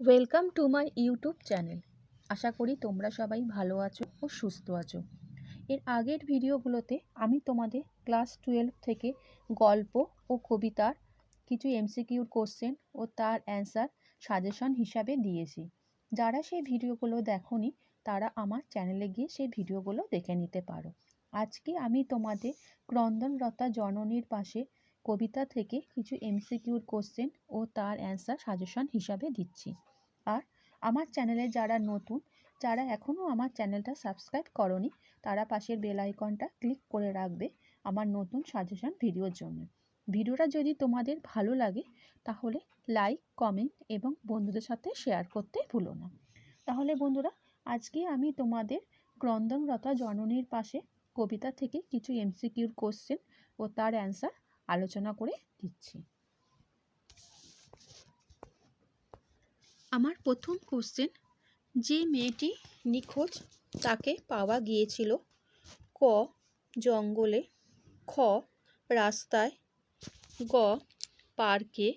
Welcome to my YouTube channel আশা করি তোমরা সবাই ভালো আছো ও সুস্থ আছো। এর আগের ভিডিওগুলোতে আমি তোমাদের ক্লাস টুয়েলভ থেকে গল্প ও কবিতার কিছু এমসিকিউর কোশ্চেন ও তার অ্যান্সার সাজেশন হিসাবে দিয়েছি। যারা সেই ভিডিওগুলো দেখোনি, তারা আমার চ্যানেলে গিয়ে সেই ভিডিওগুলো দেখে নিতে পারো। আজকে আমি তোমাদের ক্রন্দনরতা জননীর পাশে কবিতা থেকে কিছু এমসিকিউর কোশ্চেন ও তার অ্যান্সার সাজেশন হিসাবে দিচ্ছি। আর আমার চ্যানেলে যারা নতুন, যারা এখনও আমার চ্যানেলটা সাবস্ক্রাইব করনি, তারা পাশের বেল আইকনটা ক্লিক করে রাখবে আমার নতুন সাজেশন ভিডিওর জন্য। ভিডিওটা যদি তোমাদের ভালো লাগে, তাহলে লাইক কমেন্ট এবং বন্ধুদের সাথে শেয়ার করতে ভুলো না। তাহলে বন্ধুরা, আজকে আমি তোমাদের ক্রন্দনরতা জননীর পাশে কবিতা থেকে কিছু এমসিকিউর কোশ্চেন ও তার অ্যান্সার আলোচনা করে দিচ্ছি। আমার প্রথম কোশ্চেন যে মেয়েটি নিখোঁজ তাকে পাওয়া গিয়েছিল ক জঙ্গলে, খ রাস্তায়, গ পার্কে,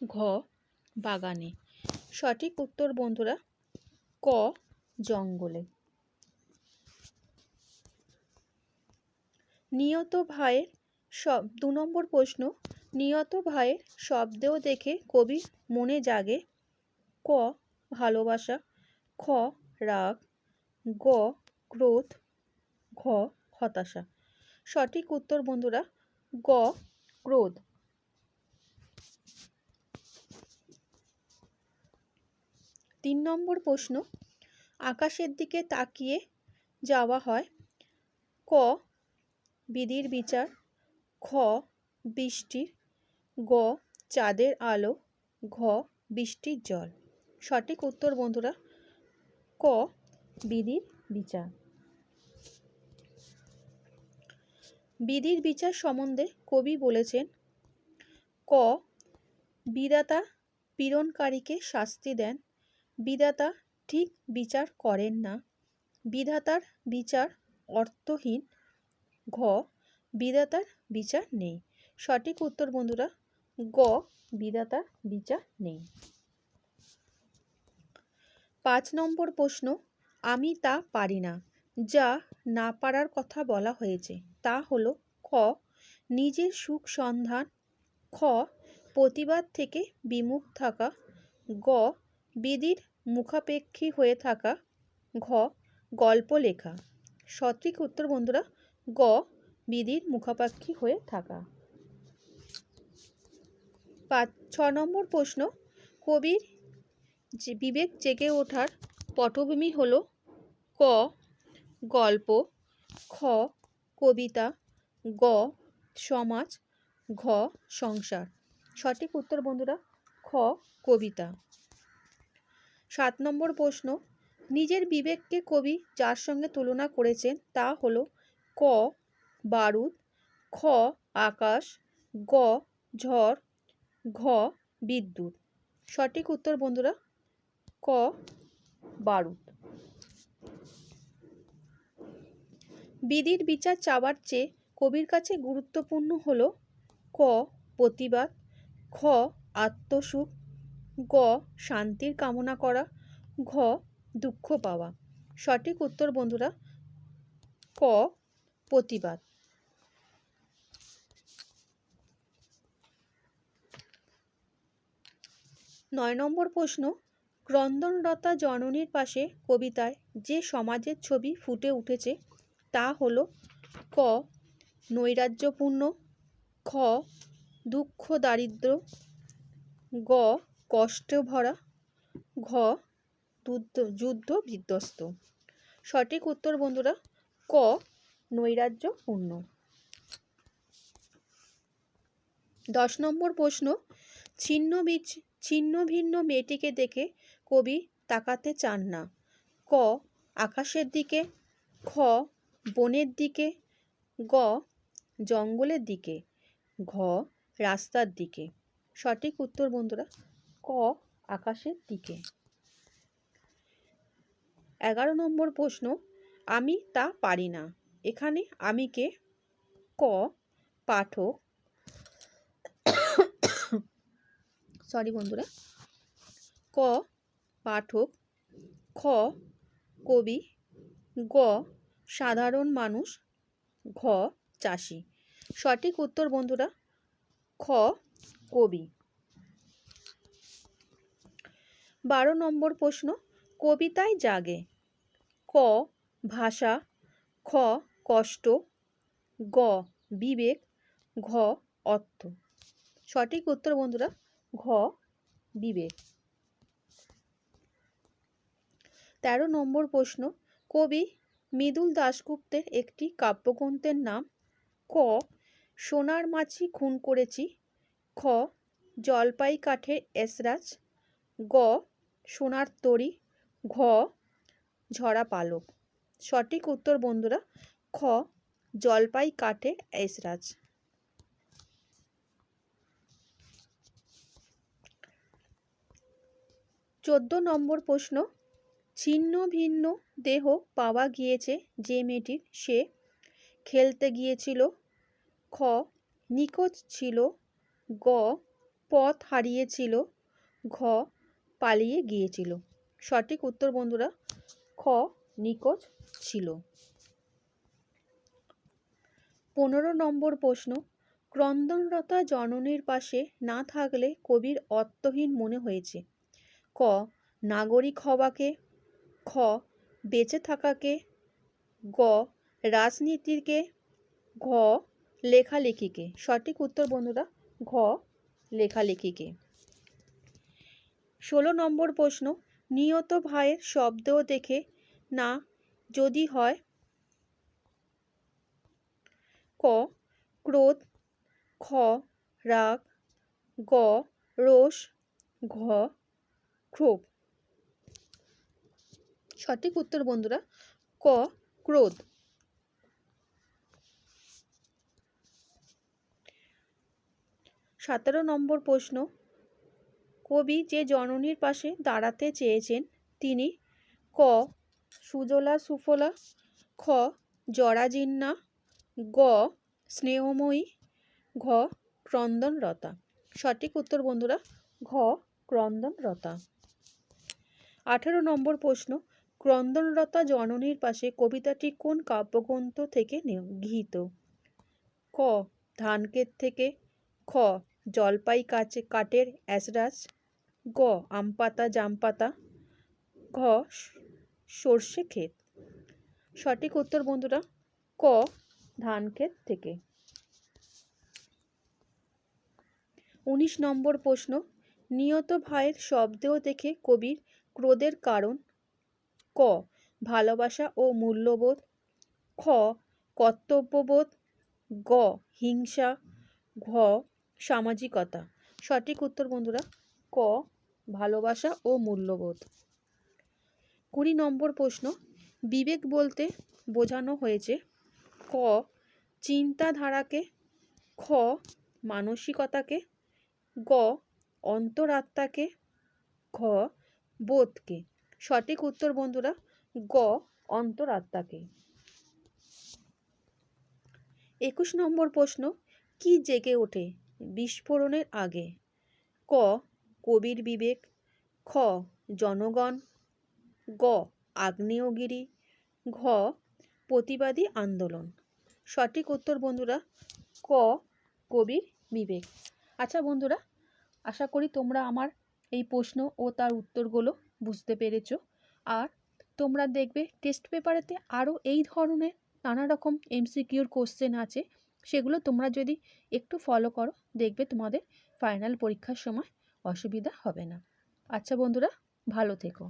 ঘ বাগানে। সঠিক উত্তর বন্ধুরা, ক জঙ্গলে। নিয়ত ভাইয়ের সব দু নম্বর প্রশ্ন, নিয়ত ভাইয়ের শব্দেও দেখে কবি মনে জাগে ক, ভালোবাসা, খ, রাগ, গ, ক্রোধ, ঘ, হতাশা। সঠিক উত্তর বন্ধুরা, গ, ক্রোধ। তিন নম্বর প্রশ্ন, আকাশের দিকে তাকিয়ে যাওয়া হয় ক, বিধির বিচার খ বৃষ্টির গ, চাঁদের আলো, ঘ, বৃষ্টির জল। সঠিক উত্তর, বন্ধুরা, ক, বিধির বিচার। বিধির বিচার সম্বন্ধে কবি বলেছেন, ক, বিধাতা পীড়নকারীকে শাস্তি দেন, বিধাতা ঠিক বিচার করেন না, বিধাতার বিচার অর্থহীন, ঘ বিধাতার বিচার নেই। সঠিক উত্তর, বন্ধুরা, গ, বিধাতার বিচার নেই। পাঁচ নম্বর প্রশ্ন, আমি তা পারি না, যা না পারার কথা বলা হয়েছে। তা হলো, খ, নিজের সুখ সন্ধান, খ, প্রতিবাদ থেকে বিমুখ থাকা, গ, বিধির মুখাপেক্ষী হয়ে থাকা, ঘ, গল্প লেখা। সঠিক উত্তর, বন্ধুরা, গ বিধির মুখাপেক্ষী হয়ে থাকা। পাঁচ, ছ নম্বর প্রশ্ন। কবির যে বিবেক জেগে ওঠার পটভূমি হল ক, গল্প, খ, কবিতা, গ, সমাজ, ঘ, সংসার। সঠিক উত্তর বন্ধুরা, খ, কবিতা। সাত নম্বর প্রশ্ন। নিজের বিবেককে কবি যার সঙ্গে তুলনা করেছেন তা হল ক বারুদ, খ, আকাশ, গ, ঝড়, ঘ, বিদ্যুৎ। সঠিক উত্তর বন্ধুরা, ক, বারুদ। বিধির বিচার চাওয়ার চেয়ে কবির কাছে গুরুত্বপূর্ণ হল, ক, প্রতিবাদ, খ, আত্মসুখ, গ, শান্তির কামনা করা, ঘ, দুঃখ পাওয়া। সঠিক উত্তর বন্ধুরা, ক, প্রতিবাদ। নয় নম্বর প্রশ্ন ক্রন্দনরতা জননীর পাশে কবিতায় যে সমাজের ছবি ফুটে উঠেছে তা হল ক, নৈরাজ্যপূর্ণ, খ, দুঃখ দারিদ্র গ, কষ্ট ভরা, ঘ যুদ্ধ বিধ্বস্ত। সঠিক উত্তর বন্ধুরা, ক, নৈরাজ্যপূর্ণ। দশ নম্বর প্রশ্ন ছিন্ন বীজ ছিন্ন ভিন্ন মেয়েটিকে দেখে কবি তাকাতে চান না। ক, আকাশের দিকে, খ, বনের দিকে, গ, জঙ্গলের দিকে, ঘ, রাস্তার দিকে। সঠিক উত্তর বন্ধুরা, ক, আকাশের দিকে। এগারো নম্বর প্রশ্ন, আমি তা পারি না। এখানে আমিকে ক, পাঠক সরি বন্ধুরা। ক, পাঠক, খ, কবি, গ, সাধারণ মানুষ, ঘ, চাষি। সঠিক উত্তর বন্ধুরা, খ, কবি। বারো নম্বর প্রশ্ন, কবিতায় জাগে। ক, ভাষা, খ, কষ্ট, গ, বিবেক, ঘ, অর্থ। সঠিক উত্তর বন্ধুরা ঘ, বিবেক। তেরো নম্বর প্রশ্ন, কবি মৃদুল দাশগুপ্তের একটি কাব্যগ্রন্থের নাম ক, সোনার মাছি খুন করেছি, খ জলপাই কাঠের এসরাজ, গ, সোনার তরী, ঘ, ঝরা পালক। সঠিক উত্তর বন্ধুরা, খ জলপাই কাঠে এসরাজ। চোদ্দ নম্বর প্রশ্ন, ছিন্ন ভিন্ন দেহ পাওয়া গিয়েছে যে মেয়েটির? সে খেলতে গিয়েছিল, খ, নিখোঁজ ছিল, গ, পথ হারিয়েছিল, ঘ, পালিয়ে গিয়েছিল। সঠিক উত্তর বন্ধুরা, খ, নিখোঁজ ছিল। পনেরো নম্বর প্রশ্ন, ক্রন্দনরতা জননীর পাশে না থাকলে কবির অর্থহীন মনে হয়েছে। ক, নাগরিক হওয়াকে, খ, বেঁচে থাকাকে, গ, রাজনীতিকে, ঘ, লেখালেখিকে। সঠিক উত্তর বন্ধুরা, ঘ, লেখালেখিকে। ষোলো নম্বর প্রশ্ন নিয়ত ভাইয়ের শব্দ দেখে না, যদি হয়, ক, ক্রোধ, খ, রাগ, গ, রোষ, ঘ ক্ষোভ। সঠিক উত্তর বন্ধুরা, ক, ক্রোধ। সতেরো নম্বর প্রশ্ন, কবি যে জননীর পাশে দাঁড়াতে চেয়েছেন, তিনি ক, সুজলা সুফলা, খ, জরাজীর্ণা, গ, স্নেহময়ী, ঘ, ক্রন্দনরতা। সঠিক উত্তর বন্ধুরা, ঘ, ক্রন্দনরতা। আঠেরো নম্বর প্রশ্ন ক্রন্দনরতা জননীর পাশে কবিতাটি কোন কাব্যগ্রন্থ থেকে গৃহীত ক, ধানক্ষেত থেকে, খ, জলপাই কাছে কাঠের অ্যাসরাস গ আম পাতা জাম পাতা ঘ, সর্ষে ক্ষেত। সঠিক উত্তর বন্ধুরা, ক ধান ক্ষেত থেকে। উনিশ নম্বর প্রশ্ন, নিয়ত ভাইয়ের শব্দেও দেখে কবির ক্রোধের কারণ ক, ভালোবাসা ও মূল্যবোধ। খ, কর্তব্যবোধ। গ, হিংসা। ঘ, সামাজিকতা। সঠিক উত্তর বন্ধুরা, ক, ভালোবাসা ও মূল্যবোধ। কুড়ি নম্বর প্রশ্ন, বিবেক বলতে বোঝানো হয়েছে ক, চিন্তাধারাকে, খ, মানসিকতাকে, গ, অন্তরাত্মাকে, ঘ বোধকে। সঠিক উত্তর বন্ধুরা, গ, অন্তরাত্মাকে। একুশ নম্বর প্রশ্ন, কি জেগে ওঠে বিস্ফোরণের আগে? ক, কবির বিবেক। খ, জনগণ। গ, আগ্নেয়গিরি। ঘ, প্রতিবাদী আন্দোলন। সঠিক উত্তর বন্ধুরা, ক, কবির বিবেক। আচ্ছা বন্ধুরা, আশা করি তোমরা আমার এই প্রশ্ন ও তার উত্তরগুলো বুঝতে পেরেছ। আর তোমরা দেখবে টেস্ট পেপারেতে আরও এই ধরনের নানা রকম এমসিকিউর কোশ্চেন আছে। সেগুলো তোমরা যদি একটু ফলো করো, দেখবে তোমাদের ফাইনাল পরীক্ষার সময় অসুবিধা হবে না। আচ্ছা বন্ধুরা, ভালো থেকো।